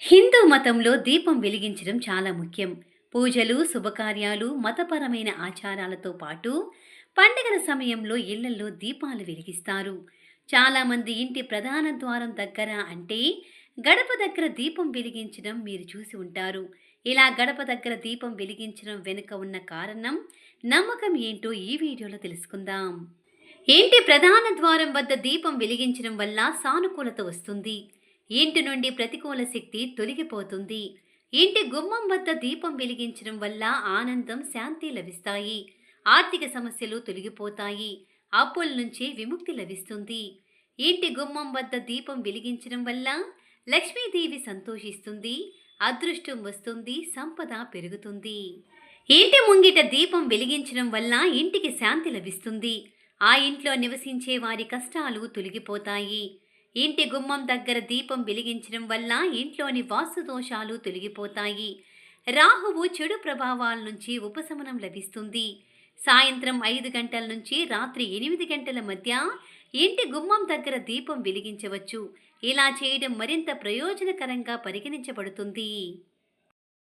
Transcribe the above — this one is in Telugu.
హిందూ మతంలో దీపం వెలిగించడం చాలా ముఖ్యం. పూజలు శుభకార్యాలు మతపరమైన ఆచారాలతో పాటు పండగల సమయంలో ఇళ్ళలో దీపాలు వెలిగిస్తారు. చాలామంది ఇంటి ప్రధాన ద్వారం దగ్గర అంటే గడప దగ్గర దీపం వెలిగించడం మీరు చూసి ఉంటారు. ఇలా గడప దగ్గర దీపం వెలిగించడం వెనుక ఉన్న కారణం నమ్మకం ఏంటో ఈ వీడియోలో తెలుసుకుందాం. ఇంటి ప్రధాన ద్వారం వద్ద దీపం వెలిగించడం వల్ల సానుకూలత వస్తుంది. ఇంటి నుండి ప్రతికూల శక్తి తొలగిపోతుంది. ఇంటి గుమ్మం వద్ద దీపం వెలిగించడం వల్ల ఆనందం శాంతి లభిస్తాయి. ఆర్థిక సమస్యలు తొలగిపోతాయి. అప్పుల నుంచి విముక్తి లభిస్తుంది. ఇంటి గుమ్మం వద్ద దీపం వెలిగించడం వల్ల లక్ష్మీదేవి సంతోషిస్తుంది అదృష్టం వస్తుంది సంపద పెరుగుతుంది. ఇంటి ముంగిట దీపం వెలిగించడం వల్ల ఇంటికి శాంతి లభిస్తుంది. ఆ ఇంట్లో నివసించే వారి కష్టాలు తొలగిపోతాయి. ఇంటి గుమ్మం దగ్గర దీపం వెలిగించడం వల్ల ఇంట్లోని వాస్తు దోషాలు తొలగిపోతాయి. రాహువు చెడు ప్రభావాల నుంచి ఉపశమనం లభిస్తుంది. సాయంత్రం ఐదు గంటల నుంచి రాత్రి ఎనిమిది గంటల మధ్య ఇంటి గుమ్మం దగ్గర దీపం వెలిగించవచ్చు. ఇలా చేయడం మరింత ప్రయోజనకరంగా పరిగణించబడుతుంది.